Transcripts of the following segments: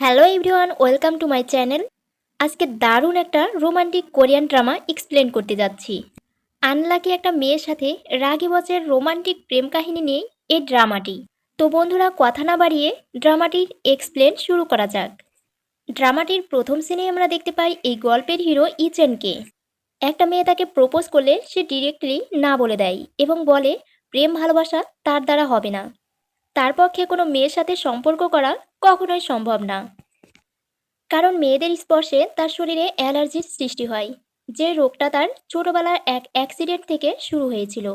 Hello everyone welcome to my channel আজকে দারুণ একটা রোমান্টিক কোরিয়ান ড্রামা এক্সপ্লেন করতে যাচ্ছি। আনলাকি একটা মেয়ের সাথে রাগি বছরের রোমান্টিক প্রেম কাহিনী নিয়ে এই ড্রামাটি তো বন্ধুরা, কথা না বাড়িয়ে ড্রামাটির এক্সপ্লেন শুরু করা যাক। ড্রামাটির প্রথম সিনে আমরা দেখতে পাই এই গল্পের হিরো ইচেনকে একটা মেয়ে তাকে প্রপোজ করলে সে ডিরেক্টলি না বলে দেয় এবং বলে, প্রেম ভালোবাসা তার দ্বারা হবে না। তার পক্ষে কোনো মেয়ের সাথে সম্পর্ক করা কখনোই সম্ভব না। কারণ মেয়েদের স্পর্শে তার শরীরে অ্যালার্জির সৃষ্টি হয়, যে রোগটা তার ছোটবেলার এক অ্যাক্সিডেন্ট থেকে শুরু হয়েছিল।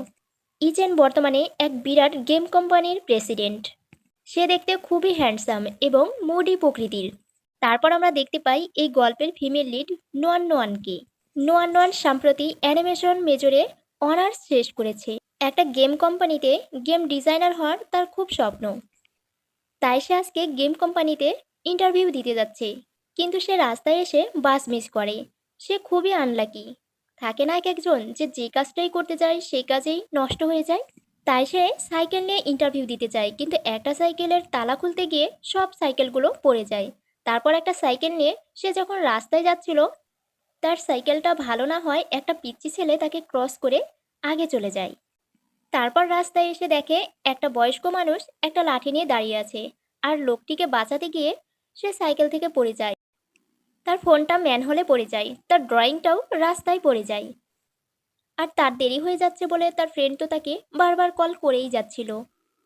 ইচেন বর্তমানে এক বিরাট গেম কোম্পানির প্রেসিডেন্ট। সে দেখতে খুবই হ্যান্ডসাম এবং মুডি প্রকৃতির। তারপর আমরা দেখতে পাই এই গল্পের ফিমেল লিড নোয়ান নোয়ানকে। নোয়ান নোয়ান সম্প্রতি অ্যানিমেশন মেজরে অনার্স শেষ করেছে। একটা গেম কোম্পানিতে গেম ডিজাইনার হওয়ার তার খুব স্বপ্ন। তাই সে আজকে গেম কোম্পানিতে ইন্টারভিউ দিতে যাচ্ছে। কিন্তু সে রাস্তায় এসে বাস মিস করে। সে খুবই আনলাকি থাকে না এক একজন যে যে কাজটাই করতে যায় সেই কাজেই নষ্ট হয়ে যায়? তাই সে সাইকেল নিয়ে ইন্টারভিউ দিতে চায় কিন্তু একটা সাইকেলের তালা খুলতে গিয়ে সব সাইকেলগুলো পড়ে যায়। তারপর একটা সাইকেল নিয়ে সে যখন রাস্তায় যাচ্ছিল, তার সাইকেলটা ভালো না হয় একটা পিচ্চি ছেলে তাকে ক্রস করে আগে চলে যায়। তারপর রাস্তায় এসে দেখে একটা বয়স্ক মানুষ একটা লাঠি নিয়ে দাঁড়িয়ে আছে আর লোকটিকে বাঁচাতে গিয়ে সে সাইকেল থেকে পড়ে যায়। তার ফোনটা ম্যানহোলে পড়ে যায়, তার ড্রয়িংটাও রাস্তায় পড়ে যায়। আর তার দেরি হয়ে যাচ্ছে বলে তার ফ্রেন্ড তো তাকে বারবার কল করেই যাচ্ছিল।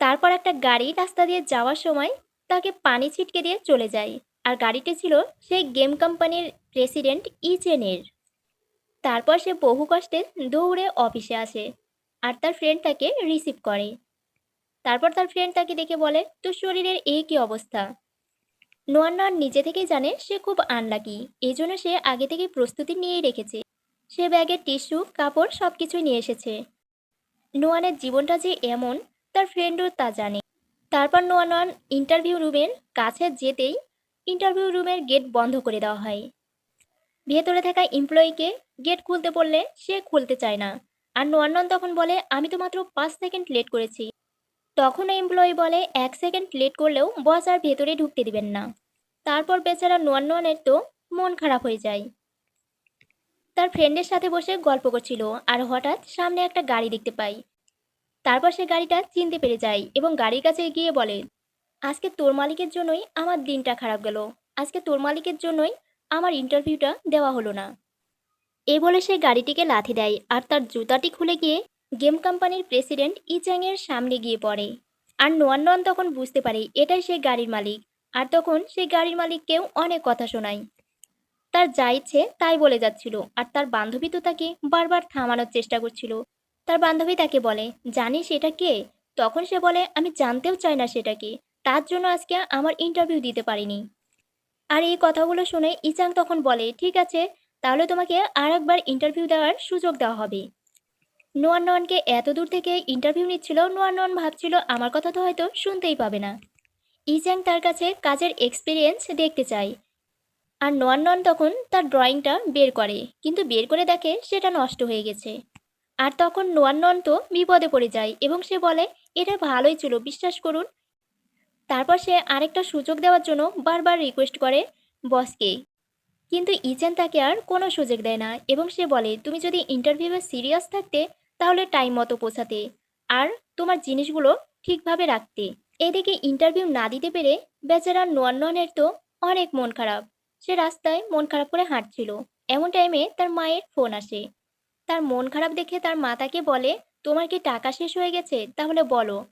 তারপর একটা গাড়ি রাস্তা দিয়ে যাওয়ার সময় তাকে পানি ছিটকে দিয়ে চলে যায় আর গাড়িটি ছিল সেই গেম কোম্পানির প্রেসিডেন্ট ইচেনের তারপর সে বহু কষ্টে দৌড়ে অফিসে আসে। আর তার ফ্রেন্ড তাকে রিসিভ করে। তারপর তার ফ্রেন্ড তাকে দেখে বলে, তোর শরীরের এই কি অবস্থা? নোয়ান নোয়ান নিজে থেকেই জানে সে খুব আনলাকি এই জন্য সে আগে থেকেই প্রস্তুতি নিয়েই রেখেছে। সে ব্যাগে টিস্যু কাপড় সব কিছুই নিয়ে এসেছে। নোয়ানের জীবনটা যে এমন, তার ফ্রেন্ডও তা জানে। তারপর নোয়ান ইন্টারভিউ রুমের কাছে যেতেই ইন্টারভিউ রুমের গেট বন্ধ করে দেওয়া হয়। ভেতরে থাকা এমপ্লয়িকে গেট খুলতে বললে সে খুলতে চায় না। আর নোয়ান্নন তখন বলে, আমি তো মাত্র পাঁচ সেকেন্ড লেট করেছি। তখন এমপ্লয়ি বলে, এক সেকেন্ড লেট করলেও বস আর ভেতরে ঢুকতে দিবেন না। তারপর বেচারা নোয়ান্ননের তো মন খারাপ হয়ে যায়। তার ফ্রেন্ডের সাথে বসে গল্প করছিল, আর হঠাৎ সামনে একটা গাড়ি দেখতে পাই। তারপর সে গাড়িটা চিনতে পেরে যায় এবং গাড়ির কাছে গিয়ে বলে, আজকে তোর মালিকের জন্যই আমার দিনটা খারাপ গেল। আজকে তোর মালিকের জন্যই আমার ইন্টারভিউটা দেওয়া হলো না। এই বলে সে গাড়িটিকে লাথি দেয় আর তার জুতাটি খুলে গিয়ে গেম কোম্পানির প্রেসিডেন্ট ইচাংয়ের সামনে গিয়ে পড়ে। আর নোয়ান্নন তখন বুঝতে পারে এটাই সে গাড়ির মালিক। আর তখন সেই গাড়ির মালিককেও অনেক কথা শোনায়। তার যা ইচ্ছে তাই বলে যাচ্ছিল আর তার বান্ধবী তো তাকে বারবার থামানোর চেষ্টা করছিল। তার বান্ধবী তাকে বলে, জানিস এটা কে? তখন সে বলে, আমি জানতেও চাই না সেটা কে তার জন্য আজকে আমার ইন্টারভিউ দিতে পারিনি। আর এই কথাগুলো শুনে ইচাং তখন বলে, ঠিক আছে তাহলে তোমাকে আর একবার ইন্টারভিউ দেওয়ার সুযোগ দেওয়া হবে। নোয়ান নোয়ানকে এত দূর থেকে ইন্টারভিউ নিচ্ছিল, নোয়ান নোয়ান ভাবছিল আমার কথা তো হয়তো শুনতেই পাবে না। ইজ্যাং তার কাছে কাজের এক্সপিরিয়েন্স দেখতে চায়। আর নোয়ান নোয়ান তখন তার ড্রয়িংটা বের করে, কিন্তু বের করে দেখে সেটা নষ্ট হয়ে গেছে। আর তখন নোয়ান নোয়ান তো বিপদে পড়ে যায় এবং সে বলে, এটা ভালোই ছিল, বিশ্বাস করুন। তারপর সে আরেকটা সুযোগ দেওয়ার জন্য বারবার রিকোয়েস্ট করে বসকে কিন্তু ইচেন তাকে আর কোনো সুযোগ দেয় না এবং সে বলে, তুমি যদি ইন্টারভিউয়ে সিরিয়াস থাকতে, তাহলে টাইম মতো পৌঁছাতে। আর তোমার জিনিসগুলো ঠিকভাবে রাখতে। এদিকে ইন্টারভিউ না দিতে পেরে বেচারা নোয়ান্ননের তো অনেক মন খারাপ। সে রাস্তায় মন খারাপ করে হাঁটছিল। এমন টাইমে তার মায়ের ফোন আসে। তার মন খারাপ দেখে তার মা তাকে বলে, তোমার কি টাকা শেষ হয়ে গেছে? তাহলে বলো।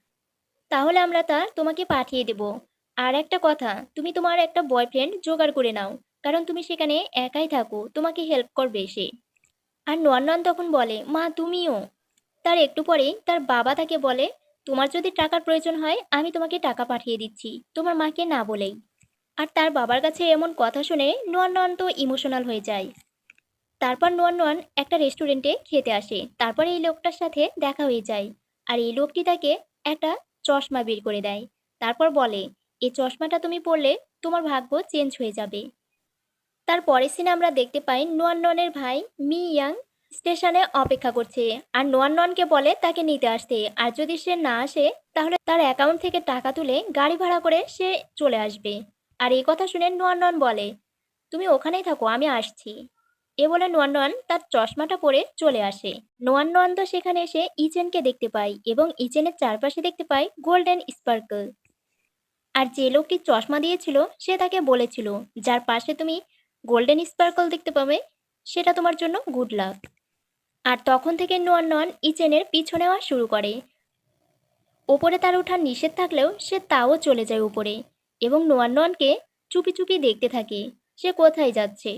তাহলে আমরা তা তোমাকে পাঠিয়ে দেব। আর একটা কথা, তুমি তোমার একটা বয়ফ্রেন্ড জোগাড় করে নাও। কারণ তুমি সেখানে একাই থাকো, তোমাকে হেল্প করবে সে আর নোয়ান্নন তখন বলে, মা, তুমিও? তার একটু পরেই তার বাবা তাকে বলে, তোমার যদি টাকার প্রয়োজন হয়, আমি তোমাকে টাকা পাঠিয়ে দিচ্ছি, তোমার মাকে না বলেই। আর তার বাবার কাছে এমন কথা শুনে নোয়ান্নন তো ইমোশনাল হয়ে যায়। তারপর নোয়ান্নন একটা রেস্টুরেন্টে খেতে আসে। তারপর এই লোকটার সাথে দেখা হয়ে যায়। আর এই লোকটি তাকে একটা চশমা বের করে দেয়। তারপর বলে, এই চশমাটা তুমি পরলে তোমার ভাগ্য চেঞ্জ হয়ে যাবে। তার পরের সিনে আমরা দেখতে পাই নোয়ান্ননের ভাই মি ইয়াং স্টেশনে অপেক্ষা করছে। আর নোয়ান্ননকে বলে তাকে নিতে আসতে। আর যদি সে না আসে, তাহলে তার অ্যাকাউন্ট থেকে টাকা তুলে গাড়ি ভাড়া করে সে চলে আসবে। আর এই কথা শুনে নোয়ান বলে, তুমি ওখানেই থাকো, আমি আসছি। এ বলে নোয়ান তার চশমাটা পরে চলে আসে। নোয়ান নোয়ান তো সেখানে এসে ইচেনকে দেখতে পায় এবং ইচেনের চারপাশে দেখতে পায় গোল্ডেন স্পার্কল। আর যে লোকটি চশমা দিয়েছিল, সে তাকে বলেছিল, যার পাশে তুমি গোল্ডেন স্পার্কল দেখতে পাবে, সেটা তোমার জন্য গুড লাক আর তখন থেকে নোয়ান নোয়ান ইচেনের পিছু নেওয়া শুরু করে। ওপরে তার ওঠার নিষেধ থাকলেও সে তাও চলে যায় উপরে এবং নোয়ান নোয়ানকে চুপি চুপি দেখতে থাকে, সে কোথায় যাচ্ছে?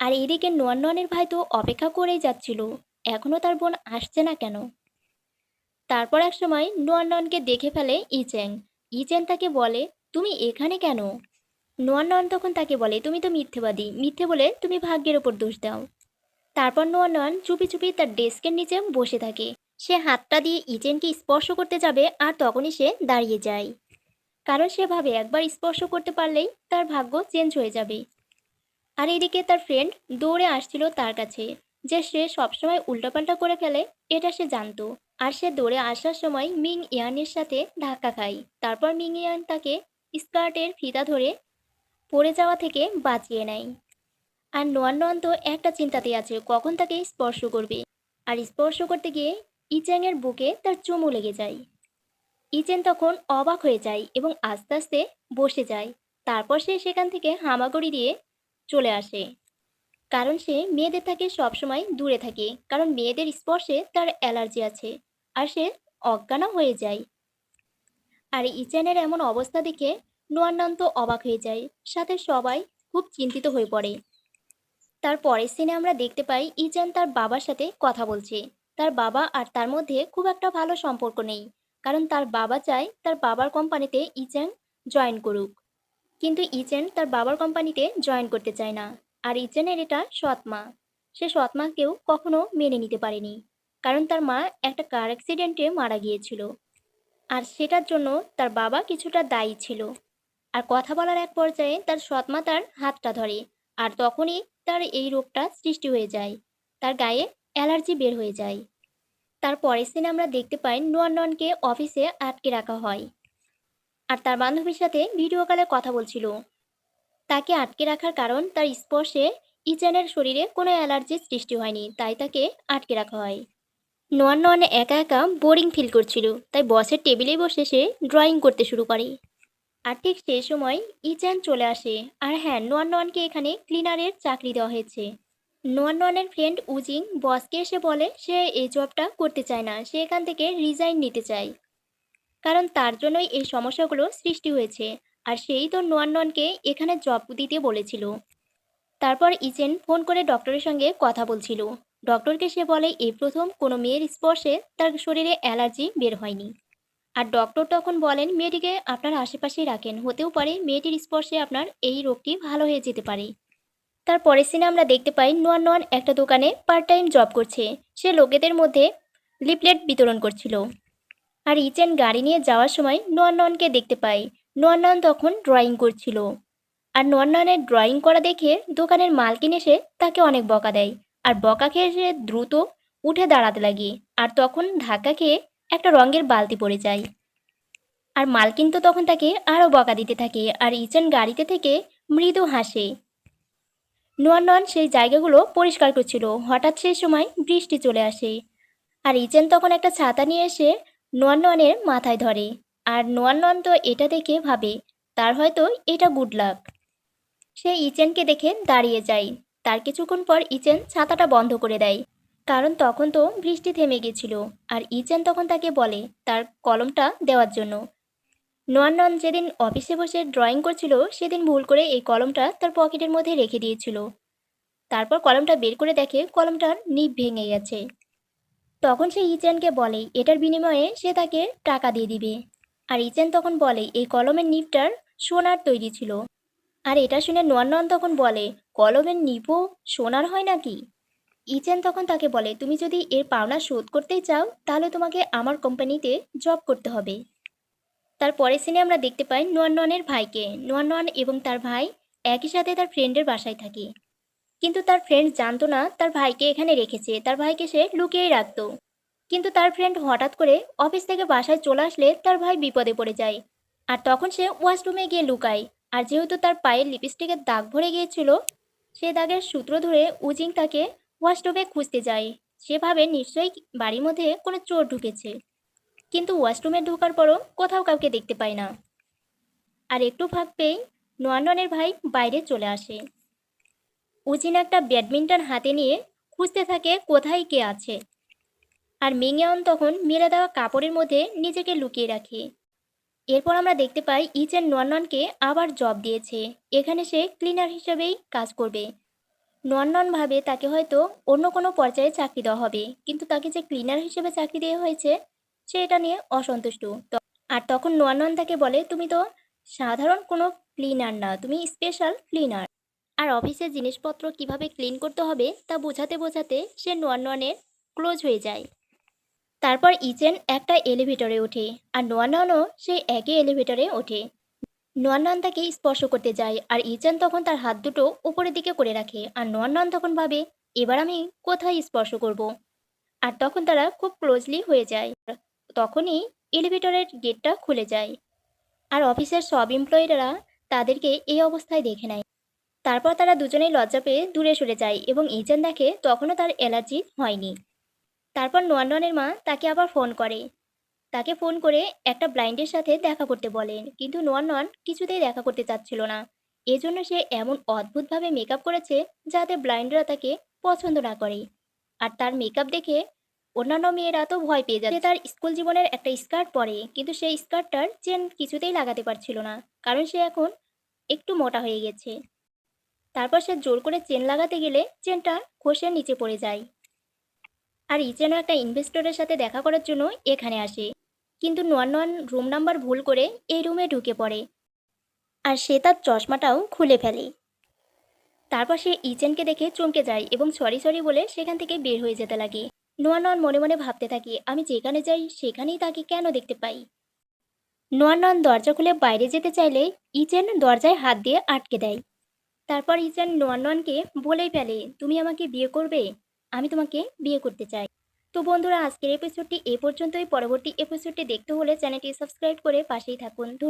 আর এদিকে নোয়ান নোয়ানের ভাই তো অপেক্ষা করেই যাচ্ছিল এখনও তার বোন আসছে না কেন? তারপর এক সময় নোয়ান নোয়ানকে দেখে ফেলে ইচেং ইচেন তাকে বলে, তুমি এখানে কেন? নোয়ান নোয়ান তখন তাকে বলে, তুমি তো মিথ্যেবাদী। মিথ্যে বলে তুমি ভাগ্যের ওপর দোষ দাও। তারপর নোয়ান নোয়ান চুপি চুপি তার ডেস্কের নিচে বসে থাকে। সে হাতটা দিয়ে ইচেনকে স্পর্শ করতে যাবে আর তখনই সে দাঁড়িয়ে যায়। কারণ সে ভাবে একবার স্পর্শ করতে পারলেই তার ভাগ্য চেঞ্জ হয়ে যাবে। আর এদিকে তার ফ্রেন্ড দৌড়ে আসছিল তার কাছে, যে সে সবসময় উল্টাপাল্টা করে ফেলে, এটা সে জানতো। আর সে দৌড়ে আসার সময় মিং ইয়ানের সাথে ধাক্কা খায়। তারপর মিং ইয়ান তাকে স্কার্টের ফিতা ধরে পড়ে যাওয়া থেকে বাঁচিয়ে নেয়। আর নোয়ান নোয়ান তো একটা চিন্তাতে আছে, কখন তাকে স্পর্শ করবে? আর স্পর্শ করতে গিয়ে ইচ্যাংয়ের বুকে তার চুমু লেগে যায়। ইচেন তখন অবাক হয়ে যায় এবং আস্তে আস্তে বসে যায়। তারপর সে সেখান থেকে হামাগুড়ি দিয়ে চলে আসে। কারণ সে মেয়েদের থেকে সবসময় দূরে থাকে। কারণ মেয়েদের স্পর্শে তার অ্যালার্জি আছে আর সে অজ্ঞানও হয়ে যায়। আর ইচেনের এমন অবস্থা দেখে নোয়ান্নান তো অবাক হয়ে যায়। সাথে সবাই খুব চিন্তিত হয়ে পড়ে। তার পরের সিনে আমরা দেখতে পাই ইচেন তার বাবার সাথে কথা বলছে। তার বাবা আর তার মধ্যে খুব একটা ভালো সম্পর্ক নেই। কারণ তার বাবা চায় তার বাবার কোম্পানিতে ইচেন জয়েন করুক। কিন্তু ইচেন তার বাবার কোম্পানিতে জয়েন করতে চায় না। আর ইচেনের এটা সৎ মা। সে সৎ মাকেও কখনো মেনে নিতে পারেনি। কারণ তার মা একটা কার অ্যাক্সিডেন্টে মারা গিয়েছিল। আর সেটার জন্য তার বাবা কিছুটা দায়ী ছিল। আর কথা বলার এক পর্যায়ে তার সৎ মা তার হাতটা ধরে আর তখনই তার এই রোগটা সৃষ্টি হয়ে যায়। তার গায়ে অ্যালার্জি বের হয়ে যায়। তার পরের সিনে আমরা দেখতে পাই নোয়ান ননকে অফিসে আটকে রাখা হয়। আর তার বান্ধবীর সাথে ভিডিও কলে কথা বলছিল। তাকে আটকে রাখার কারণ তার স্পর্শে ইচানের শরীরে কোনো অ্যালার্জির সৃষ্টি হয়নি, তাই তাকে আটকে রাখা হয়। নোয়ান নোয়ান একা একা বোরিং ফিল করছিল, তাই বসের টেবিলে বসে সে ড্রয়িং করতে শুরু করে। আর ঠিক সেই সময় ইচান চলে আসে। আর হ্যাঁ নোয়ান নোয়ানকে এখানে ক্লিনারের চাকরি দেওয়া হয়েছে। নোয়ান নোয়ানের ফ্রেন্ড উজিং বসকে এসে বলে, সে এই জবটা করতে চায় না। সে এখান থেকে রিজাইন নিতে চায়। কারণ তার জন্যই এই সমস্যাগুলো সৃষ্টি হয়েছে। আর সেই তো নোয়ান ননকে এখানে জব দিতে বলেছিল। তারপর ইচেন ফোন করে ডক্টরের সঙ্গে কথা বলছিল। ডক্টরকে সে বলে, এই প্রথম কোনো মেয়ের স্পর্শে তার শরীরে অ্যালার্জি বের হয়নি। আর ডক্টর তখন বলেন, মেয়েটিকে আপনার আশেপাশেই রাখেন। হতেও পারে মেয়েটির স্পর্শে আপনার এই রোগটি ভালো হয়ে যেতে পারে। তার পরের সিনে আমরা দেখতে পাই নোয়ান নোয়ান একটা দোকানে পার্ট টাইম জব করছে। সে লোকেদের মধ্যে লিপলেট বিতরণ করছিল। আর ইচেন গাড়ি নিয়ে যাওয়ার সময় নোয়ান নোয়ানকে দেখতে পাই। নোয়ান নোয়ান তখন ড্রয়িং করছিল। আর নোয়ান নোয়ানের ড্রয়িং করা দেখে দোকানের মালকিন এসে তাকে অনেক বকা দেয়। আর বকা খেয়ে সে দ্রুত উঠে দাঁড়াতে লাগে। আর তখন ধাক্কা খেয়ে একটা রঙের বালতি পড়ে যায় আর মালকিন তো তখন তাকে আরও বকা দিতে থাকে আর ইচেন গাড়িতে থেকে মৃদু হাসে। নোয়ান নোয়ান সেই জায়গাগুলো পরিষ্কার করছিল। হঠাৎ সেই সময় বৃষ্টি চলে আসে। আর ইচেন তখন একটা ছাতা নিয়ে এসে নোয়ান নোয়ানের মাথায় ধরে। আর নোয়ান নোয়ান তো এটা দেখে ভাবে, তার হয়তো এটা গুড লাক সে ইচেনকে দেখে দাঁড়িয়ে যায়। তার কিছুক্ষণ পর ইচেন ছাতাটা বন্ধ করে দেয়। কারণ তখন তো বৃষ্টি থেমে গেছিল। আর ইচেন তখন তাকে বলে তার কলমটা দেওয়ার জন্য। নোয়ান নন যেদিন অফিসে বসে ড্রয়িং করছিল, সেদিন ভুল করে এই কলমটা তার পকেটের মধ্যে রেখে দিয়েছিল। তারপর কলমটা বের করে দেখে কলমটার নিপ ভেঙে গেছে। তখন সে ইচেনকে বলে, এটার বিনিময়ে সে তাকে টাকা দিয়ে দিবে। আর ইচেন তখন বলে, এই কলমের নিপটার সোনার তৈরি ছিল। আর এটা শুনে নোয়ান নন তখন বলে, কলমের নিপও সোনার হয় নাকি? ইচেন তখন তাকে বলে, তুমি যদি এর পাওনা শোধ করতে চাও, তাহলে তোমাকে আমার কোম্পানিতে জব করতে হবে। তার পরের সিনে আমরা দেখতে পাই নোয়ান ননের ভাইকে। নোয়ান নন এবং তার ভাই একই সাথে তার ফ্রেন্ডের বাসায় থাকে। কিন্তু তার ফ্রেন্ড জানতো না তার ভাইকে এখানে রেখেছে। তার ভাইকে সে লুকিয়েই রাখতো। কিন্তু তার ফ্রেন্ড হঠাৎ করে অফিস থেকে বাসায় চলে আসলে তার ভাই বিপদে পড়ে যায়। আর তখন সে ওয়াশরুমে গিয়ে লুকায়। আর যেহেতু তার পায়ের লিপস্টিকের দাগ ভরে গিয়েছিল, সে দাগের সূত্র ধরে উজিং তাকে ওয়াশরুমে খুঁজতে যায় সে ভাবে নিশ্চয়ই বাড়ির মধ্যে কোনো চোর ঢুকেছে। কিন্তু ওয়াশরুমে ঢোকার পরও কোথাও কাউকে দেখতে পায় না। আর একটু ভাববেই পেয়েই নোয়াননের ভাই বাইরে চলে আসে। উজিন একটা ব্যাডমিন্টন হাতে নিয়ে খুঁজতে থাকে কোথায় কে আছে। আর মিংয়ান তখন মেলে দেওয়া কাপড়ের মধ্যে নিজেকে লুকিয়ে রাখে। এরপর আমরা দেখতে পাই ইচেন নোয়াননকে আবার জব দিয়েছে। এখানে সে ক্লিনার হিসেবেই কাজ করবে। নোয়ানন ভাবে তাকে হয়তো অন্য কোনো পর্যায়ে চাকরি দেওয়া হবে। কিন্তু তাকে যে ক্লিনার হিসেবে চাকরি দেওয়া হয়েছে সে এটা নিয়ে অসন্তুষ্ট। আর তখন নোয়ানন তাকে বলে, তুমি তো সাধারণ কোনো ক্লিনার না, তুমি স্পেশাল ক্লিনার আর অফিসের জিনিসপত্র কীভাবে ক্লিন করতে হবে, তা বোঝাতে বোঝাতে সে নোয়াননের ক্লোজ হয়ে যায়। তারপর ইচেন একটা এলিভেটরে ওঠে, আর নোয়াননও সেই একই এলিভেটরে ওঠে। নোয়ানন তাকে স্পর্শ করতে যায় আর ইচেন তখন তার হাত দুটো উপরের দিকে করে রাখে আর নোয়ানন তখন ভাবে, এবার আমি কোথায় স্পর্শ করব। আর তখন তারা খুব ক্লোজলি হয়ে যায়। তখনই এলিভেটরের গেটটা খুলে যায় আর অফিসের সব এমপ্লয়িরা তাদেরকে এই অবস্থায় দেখে নেয়। তারপর তারা দুজনেই লজ্জা পেয়ে দূরে সরে যায় এবং ইচেন দেখে তখনও তার অ্যালার্জি হয়নি। তারপর নোয়াননের মা তাকে আবার ফোন করে তাকে ফোন করে একটা ব্লাইন্ডের সাথে দেখা করতে বলেন। কিন্তু নোয়ানন কিছুতেই দেখা করতে চাচ্ছিল না। এজন্য সে এমন অদ্ভুতভাবে মেকআপ করেছে যাতে ব্লাইন্ডরা তাকে পছন্দ না করে। আর তার মেকআপ দেখে অন্যান্য মেয়েরা তো ভয় পেয়ে যাচ্ছে। তার স্কুল জীবনের একটা স্কার্ট পরে, কিন্তু সেই স্কার্টটার চেন কিছুতেই লাগাতে পারছিল না, কারণ সে এখন একটু মোটা হয়ে গেছে। তারপর সে জোর করে চেন লাগাতে গেলে চেনটা খসে নিচে পড়ে যায়। আর ইচেনও একটা ইনভেস্টরের সাথে দেখা করার জন্য এখানে আসে। কিন্তু নোয়ান রুম নাম্বার ভুল করে এই রুমে ঢুকে পড়ে। আর সে তার চশমাটাও খুলে ফেলে। তারপর সে ইচেনকে দেখে চমকে যায় এবং সরি সরি বলে সেখান থেকে বের হয়ে যেতে লাগে। নোয়ানন মনে মনে ভাবতে থাকে, আমি যেখানে যাই সেখানেই তাকে কেন দেখতে পাই? নোয়ানন দরজা খুলে বাইরে যেতে চাইলে ইচেন দরজায় হাত দিয়ে আটকে দেয়। তারপর ইচেন নোয়াননকে বলেই ফেলে, তুমি আমাকে বিয়ে করবে? আমি তোমাকে বিয়ে করতে চাই। তো বন্ধুরা, আজকের এপিসোডটি এ পর্যন্তই। পরবর্তী এপিসোডটি দেখতে হলে চ্যানেলটি সাবস্ক্রাইব করে পাশেই থাকুন। ধন্যবাদ।